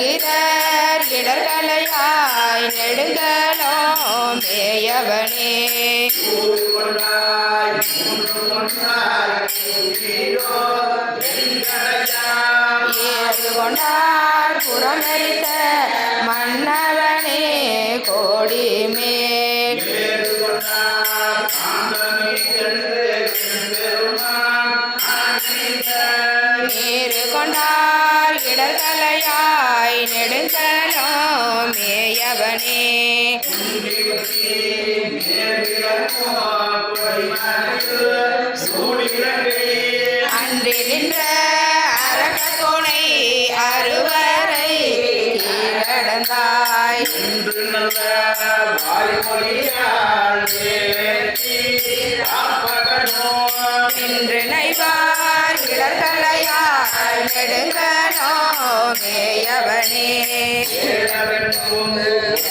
நின்றாய் இடர்களையாய் நெடுங்களோ மேயவனே. ஏறு கொண்டார் புறமெரித்த மன்னவனே கோடி நெடுங்களோ அன்றி நின்ற அரக்கத்துணை அறுவரை கீழடந்தாய். நின்று நைவார் இடர்களையாய் நெடுங்களோ மேயவனே சூளையெங்கும்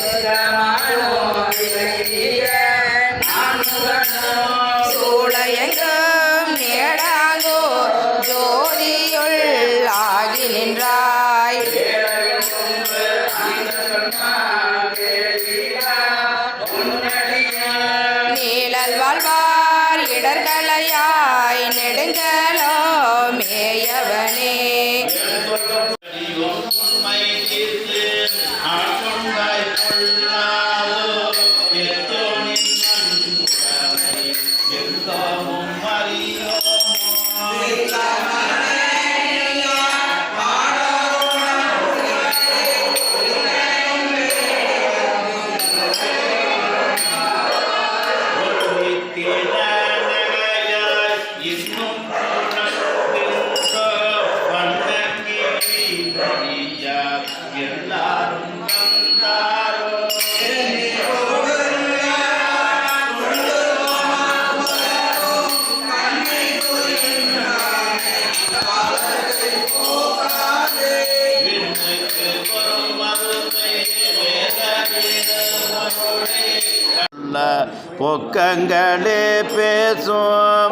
பொக்கங்களே பேசும்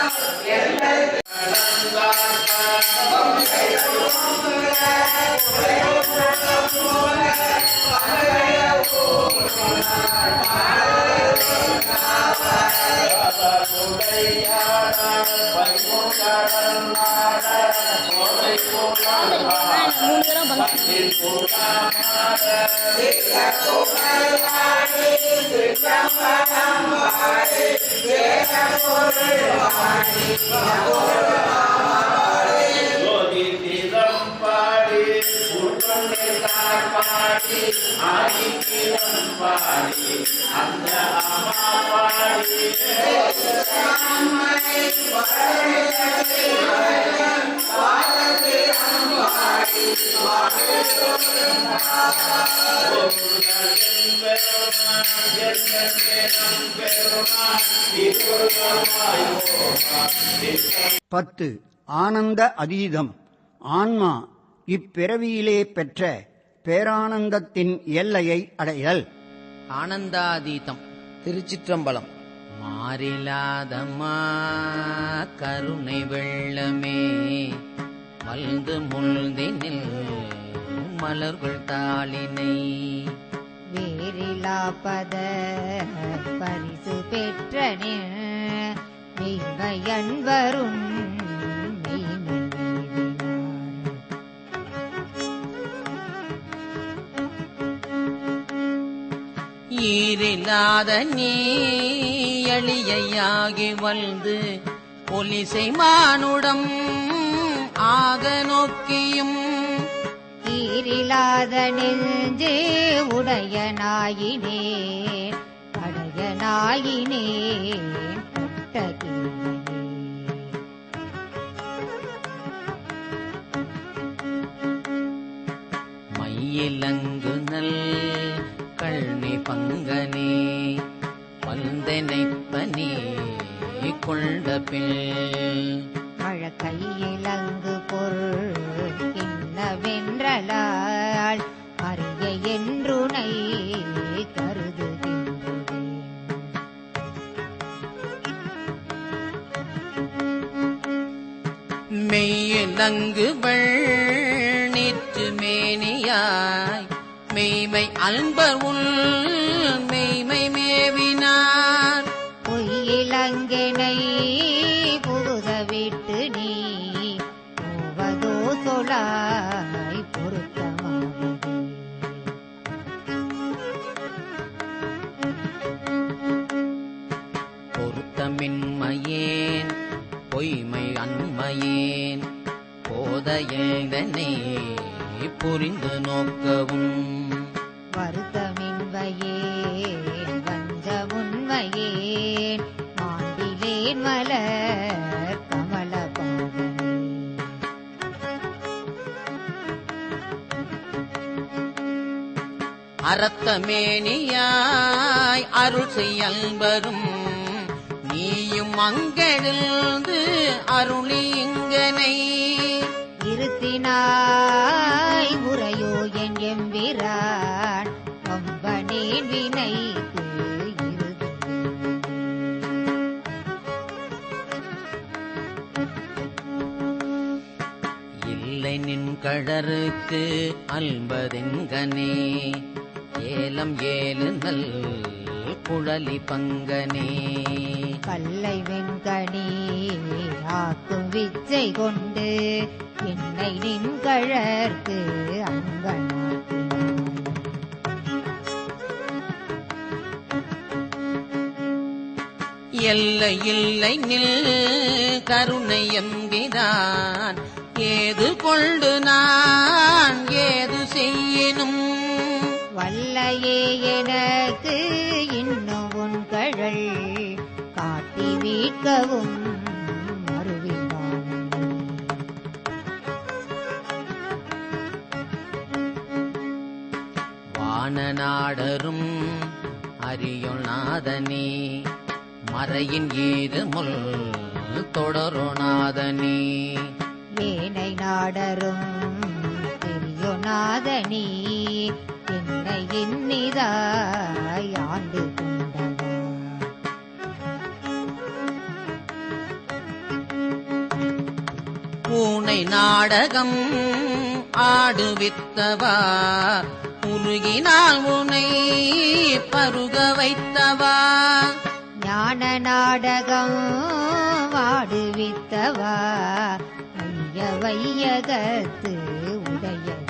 பத்து. ஆனந்த அதீதம். ஆன்மா இப்பிறவியிலே பெற்ற பேரானந்தத்தின் எல்லையை அடைதல். ஆனந்தாதீதம். திருச்சிற்றம்பலம். மாறிலாதம்மா கருணை வெள்ளமே மல்ந்து முள்தினில் மலர்கள் தாளினை. வேறிலாப்பத பரிசு பெற்றனே மெய்மையன் வரும் ஈரில்லாத நீ எளியாகி வந்து ஒலிசை மானுடம் ஆக நோக்கியும் ஈரிலாத நெஞ்சே உடைய நாயினே அடைய நாயினே மையிலங்கு நல் கழ்னி பங்கனே பல்தெனைப்பனே கொண்ட பில் அழக்கையிலங்கு பொருள் இன்னவென்றலாள் அரிய என்றுனை கருதுகின்றேன் மெய்யிலங்கு நீற்று மேனியாய் மெய்மை அன்பர் உள் பொருத்தமின்மையேன் பொய்மை அன்மையேன் போதையேதனை புரிந்து நோக்கவும். வருத்தமின்மையேன் வஞ்ச உண்மையேன் மாண்டிலேன் மலர் கமல பாதமே அறத்தமேனியாய் அருள் செய்யல்பரும் நீயும் அங்கெழுந்து அருளி இங்கனை இருத்தினாய் முறையோ என் எம்பிரான் வினைக்கு இறுதி இல்லை நின் கழருக்கு அல்பதெங்கனே ஏலம் ஏழு நல் புழலி பங்கனே. கல்லை வெண்கணி ஆக்கும் விச்சை கொண்டு என்னை நின்கழற்கு அங்கன் எல்லை இல்லை நில் கருணை எம்பிதான் ஏது கொண்டு நான் ஏது செய்யினும்? வல்லையே எனக்கு வானநாடரும் அறியொள் நாதனே மறையின் ஏது முள் தொடருநாதனே ஏனை நாடரும் பெரியோநாதனி என்னை இன்னிதாய் ஆண்டு பூனை நாடகம் ஆடுவித்தவா? உருகினால் உனை பருக வைத்தவா? ஞான நாடகம் வாடுவித்தவா வையகத்து உடைய